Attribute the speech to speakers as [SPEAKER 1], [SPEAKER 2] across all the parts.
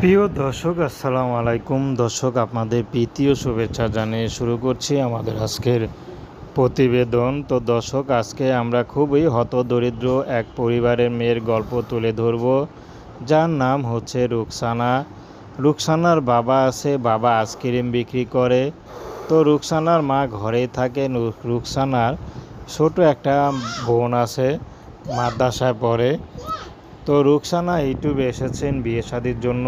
[SPEAKER 1] প্রিয় দর্শক, আসসালামু আলাইকুম। দর্শক, আপনাদের প্রীতীয় শুভেচ্ছা জানিয়ে শুরু করছি আমাদের আজকের প্রতিবেদন। তো দর্শক, আজকে আমরা খুবই হতদরিদ্র এক পরিবারের মেয়ের গল্প তুলে ধরব। যার নাম হচ্ছে রুকসানা। রুকসানার বাবা আছে, বাবা আইসক্রিম বিক্রি করে। তো রুকসানার মা ঘরেই থাকে। রুকসানার ছোট একটা বোন আছে, মাদ্রাসায় পড়ে। তো রুকসানা ইউটিউবে এসেছেন বিয়ে শাদির জন্য,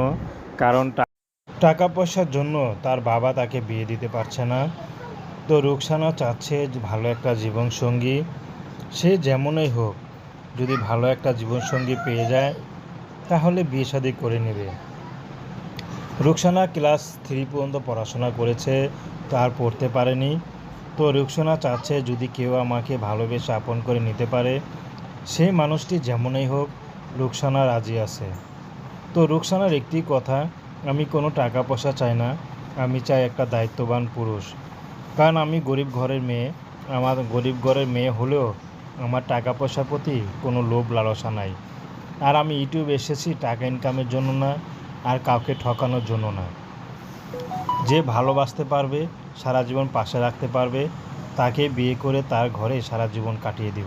[SPEAKER 1] কারণ টাকা পয়সার জন্য তার বাবা তাকে বিয়ে দিতে পারছে না। তো রুকসানা চাচ্ছে ভালো একটা জীবনসঙ্গী। সে যেমনই হোক, যদি ভালো একটা জীবনসঙ্গী পেয়ে যায়, তাহলে বিয়ে শাদি করে নেবে। রুকসানা ক্লাস থ্রি পর্যন্ত পড়াশোনা করেছে, তার পড়তে পারেনি। তো রুকসানা চাচ্ছে যদি কেউ আমাকে ভালোবেসে আপন করে নিতে পারে সেই মানুষটি যেমনই হোক রুকসানা রাজি আছে। তো রুকসানার একটি কথা, আমি কোনো টাকা পয়সা চাই না, আমি চাই একটা দায়িত্ববান পুরুষ। কারণ আমি গরিব ঘরের মেয়ে, আমার গরিব ঘরের মেয়ে হলেও আমার টাকা পয়সার প্রতি কোনো লোভ লালসা নাই। আর আমি ইউটিউবে এসেছি, টাকা ইনকামের জন্য না, আর কাউকে ঠকানোর জন্য না। যে ভালোবাসতে পারবে, সারা জীবন পাশে রাখতে পারবে, তাকে বিয়ে করে তার ঘরে সারা জীবন কাটিয়ে দিব।